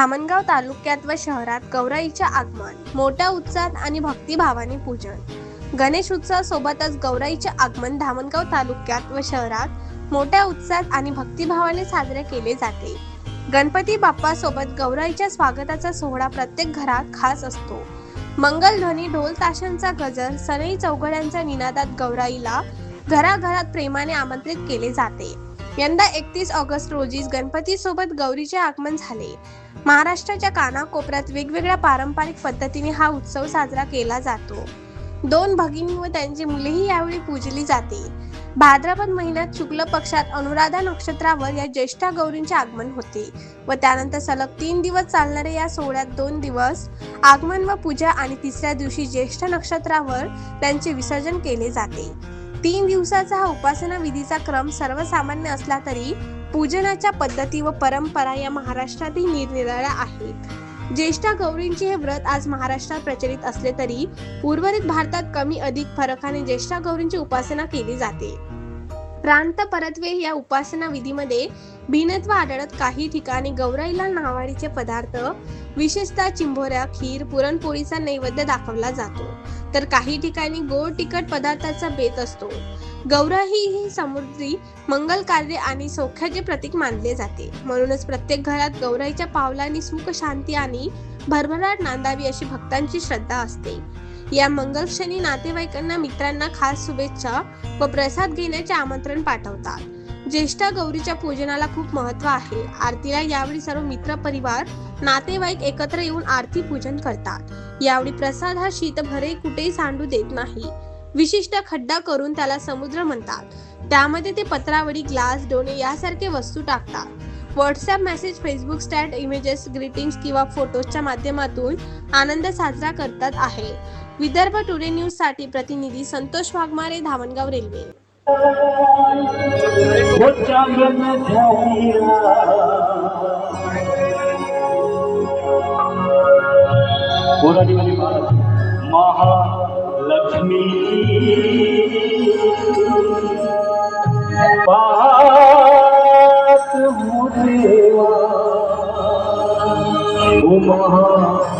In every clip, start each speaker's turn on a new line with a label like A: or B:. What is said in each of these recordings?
A: धामणगाव तालुक्यात व शहरात गौराईचे आगमन मोठ्या उत्साहात आणि भक्तिभावाने पूजन. गणेश उत्सव सोबतच गौराईचे आगमन धामणगाव तालुक्यात व शहरात मोठ्या उत्साहात आणि भक्तिभावाने साजरे केले जाते. गणपती बाप्पा सोबत गौराईच्या स्वागताचा सोहळा प्रत्येक घरात खास असतो. मंगलध्वनी ढोल ताशांचा गजर सनई चौघड्यांच्या निनादात गौराईला घराघरात प्रेमाने आमंत्रित केले जाते. यंदा एकतीस ऑगस्ट रोजी गणपती सोबत गौरीचे आगमन झाले. महाराष्ट्राच्या कानाकोपऱ्यात वेगवेगळ्या पारंपरिक पद्धतीने हा उत्सव साजरा केला जातो. दोन भगिनी व त्यांची मुलेही यावेळी पूजली जाते. भाद्रपद महिन्यात शुक्ल पक्षात अनुराधा नक्षत्रावर या ज्येष्ठ गौरींचे आगमन होते व त्यानंतर सलग तीन दिवस चालणाऱ्या या सोहळ्यात दोन दिवस आगमन व पूजा आणि तिसऱ्या दिवशी ज्येष्ठ नक्षत्रावर त्यांचे विसर्जन केले जाते. तीन दिवसाचा हा उपासना विधीचा क्रम सर्वसामान्य असला तरी पूजनाच्या पद्धती व परंपरा या महाराष्ट्रातील निरनिराळ्या आहेत. ज्येष्ठ गौरींचे हे व्रत आज महाराष्ट्रात प्रचलित असले तरी उर्वरित भारतात कमी अधिक फरकाने ज्येष्ठ गौरींची उपासना केली जाते. प्रांत परत्वे या उपासना विधीमध्ये भिन्नत्व आढळत काही ठिकाणी गौराईला नावाडीचे पदार्थ विशेषतः चिंभोऱ्या खीर पुरणपोळीचा नैवेद्य दाखवला जातो. तर काही ठिकाणी गोड तिखट पदार्थाचा बेत असतो. गौराई ही समुद्री मंगल कार्य आणि सौख्याचे प्रतीक मानले जाते. म्हणूनच प्रत्येक घरात गौराईच्या पावलांनी सुख शांती आणि भरभराट नांदावी अशी भक्तांची श्रद्धा असते. या मंगलक्षणी नातेवाईकांना मित्रांना खास शुभेच्छा व प्रसाद घेण्याचे आमंत्रण पाठवतात. ज्येष्ठ गौरीच्या पूजनाला खूप महत्त्व आहे. आरतीला यावेळी सर्व मित्र परिवार नातेवाईक एकत्र येऊन आरती पूजन करतात. यावेळी प्रसाद हा शीतभरे कुठेही सांडू देत नाही. विशिष्ट खड्डा करून त्याला समुद्र म्हणतात. त्यामध्ये ते पत्रावळी ग्लास डोणे यासारखे वस्तू टाकतात. WhatsApp message Facebook status images greetings किंवा फोटोजच्या माध्यमातून आनंद साजरा करतात आहे. विदर्भ टुडे न्यूजसाठी प्रतिनिधी संतोष वाघमारे धावणगाव रेल्वे.
B: महालक्ष्मी. पात देवा ओ महालक्ष्मी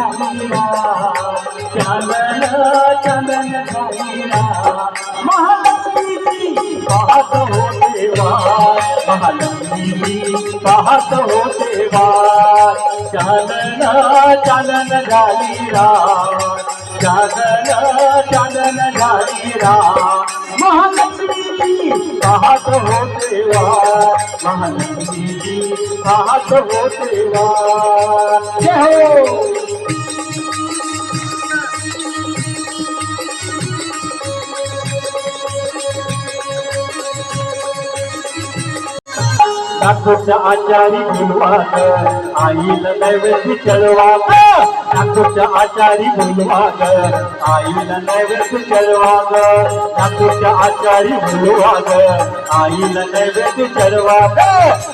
B: चालन चंदन चालन चालन महालक्ष्मी पाहत हो देवा महालक्ष्मी पाहत हो देवा चालन चालन महालक्ष्मी पाहत हो देवा महालक्ष्मी पाहत हो देवा जय हो। नागपूरच्या आचारी गुलवाग आईला नैवेद्य चढवाग नागपूरच्या आचारी गुलवाग आईला नैवेद्य चढवाग नागपूरच्या आचारी गुलवाग आईला नैवेद्य चढवाग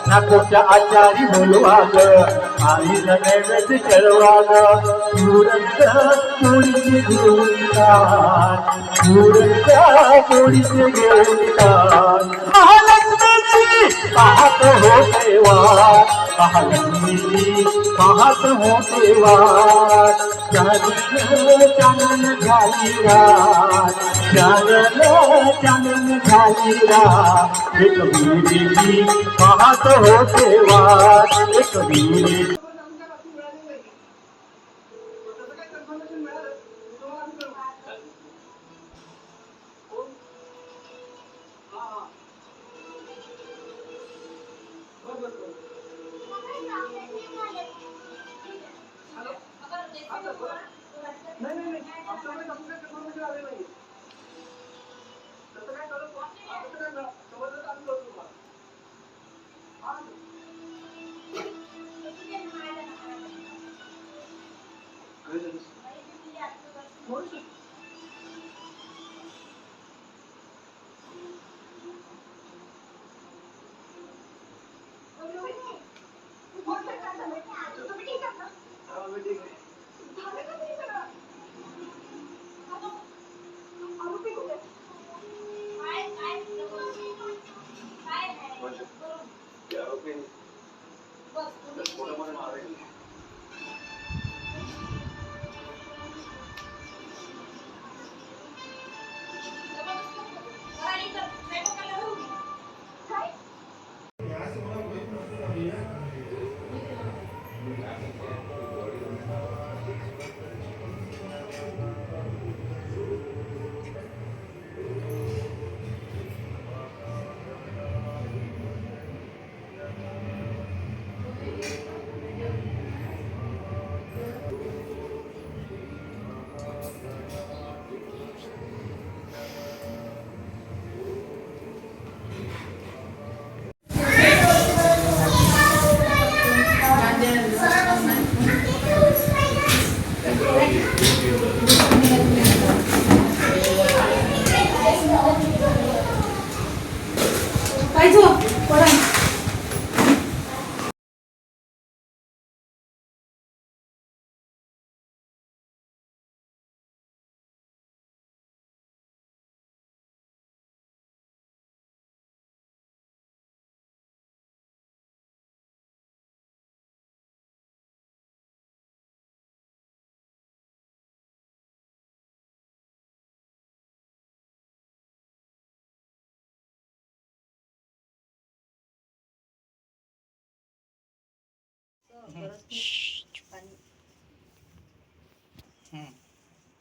B: नागपूरच्या आचारी गुलवाग आईला नैवेद्य चढवाग पुरंत पोळीचे घेऊन पुरंत पोळीचे घेऊन महालक्ष्मीची पाहत हो देवा. महालक्ष्मी पाहत हो देवा. चालन चालन चालन चालन एक वीरेची पाहत हो देवा. एक comedy वीरे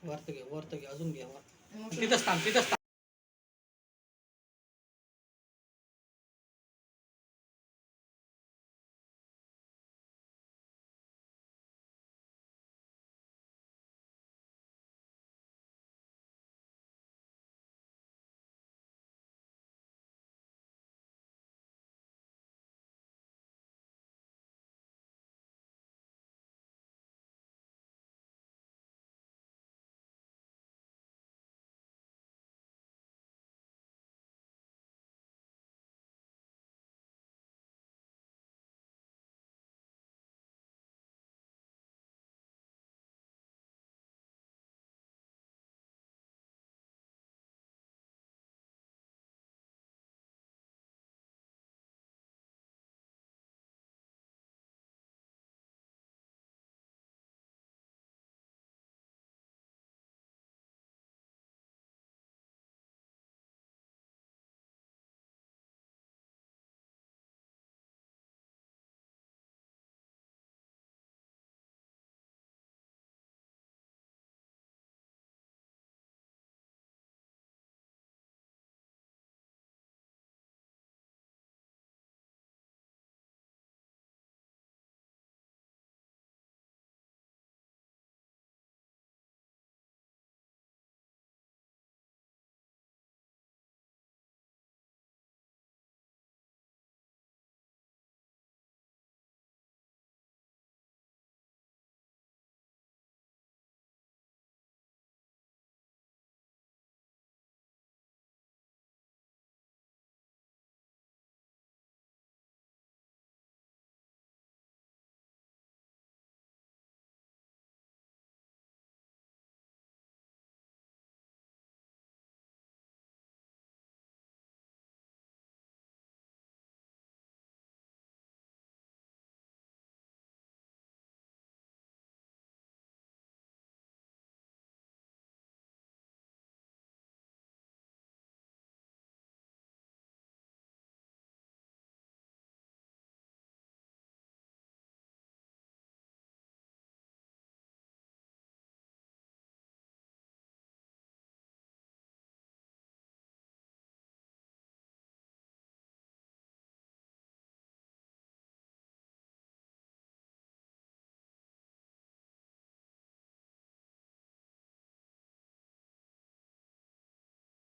B: वरत घे वरत घे. अजून घे वर. तिथंच थांब तिथंच